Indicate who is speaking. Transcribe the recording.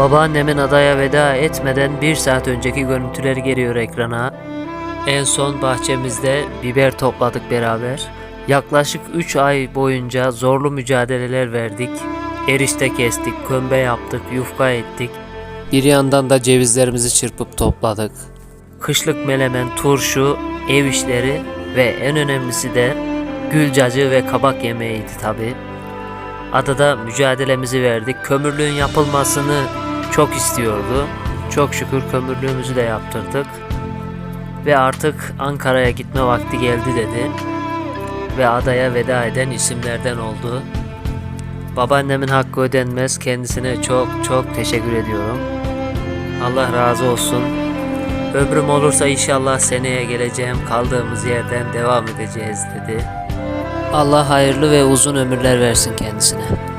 Speaker 1: Babaannemin adaya veda etmeden bir saat önceki görüntüler geliyor ekrana. En son bahçemizde biber topladık beraber. Yaklaşık 3 ay boyunca zorlu mücadeleler verdik. Erişte kestik, kömbe yaptık, yufka ettik. Bir yandan da cevizlerimizi çırpıp topladık. Kışlık melemen, turşu, ev işleri ve en önemlisi de gül ve kabak yemeğiydi tabi. Adada mücadelemizi verdik. Kömürlüğün yapılmasını çok istiyordu. Çok şükür kömürlüğümüzü de yaptırdık. Ve artık Ankara'ya gitme vakti geldi dedi. Ve adaya veda eden isimlerden oldu. Babaannemin hakkı ödenmez. Kendisine çok çok teşekkür ediyorum. Allah razı olsun. Ömrüm olursa inşallah seneye geleceğim. Kaldığımız yerden devam edeceğiz dedi. Allah hayırlı ve uzun ömürler versin kendisine.